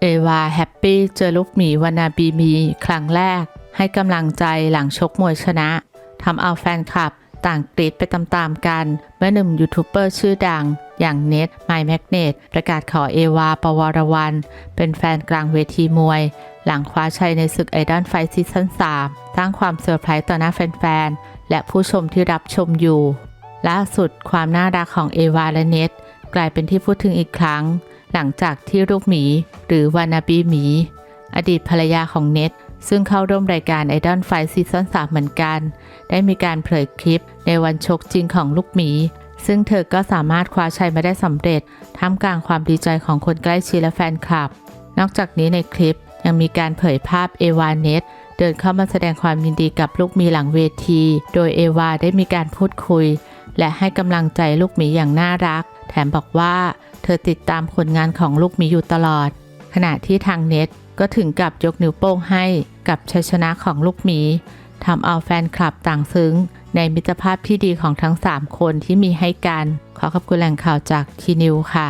เอวาแฮปปี้เจอลูกหมีวานาบีมี ครั้งแรก ให้กำลังใจหลังชกมวยชนะทำเอาแฟนคลับต่างกรีดไปตามๆกัน เมื่อหนุ่มยูทูบเบอร์ชื่อดัง อย่างเน็ตไมแมกเนตประกาศขอเอวาปวรวัน เป็นแฟนกลางเวทีมวย หลังคว้าชัยในศึกไอดอลไฟซีซั่น3สร้างความเซอร์ไพรส์ต่อหน้าแฟนๆ และผู้ชมที่รับชมอยู่ ล่าสุดความน่ารักของเอวาและเน็ตกลายเป็นที่พูดถึงอีกครั้ง หลังจากที่ลูกหมี หรือวานาบีหมี อดีตภรรยาของเน็ต ซึ่งเข้าร่วมรายการไอดอลไฟซีซั่น3เหมือนกัน ได้มีการเผยคลิปในวันชกจริงของลูกหมี ซึ่งเธอก็สามารถคว้าชัยมาได้สำเร็จ ท่ามกลางความดีใจของคนใกล้ชิดและแฟนคลับ นอกจากนี้ในคลิปยังมีการเผยภาพเอวาเน็ตเดินเข้ามาแสดงความยินดีกับลูกหมีหลังเวที โดยเอวาได้มีการพูดคุย และให้กำลังใจลูกหมีอย่างน่ารัก แถมบอกว่าเธอติดตามผลงานของลูกหมีอยู่ตลอด ขณะที่ทางเน็ตก็ถึงกับยกนิ้วโป้งให้กับชัยชนะของลูกหมีทำเอาแฟนคลับต่างซึ้ง ในมิตรภาพที่ดีของทั้ง 3 คนที่มีให้กัน ขอขอบคุณแหล่งข่าวจากทีนิวค่ะ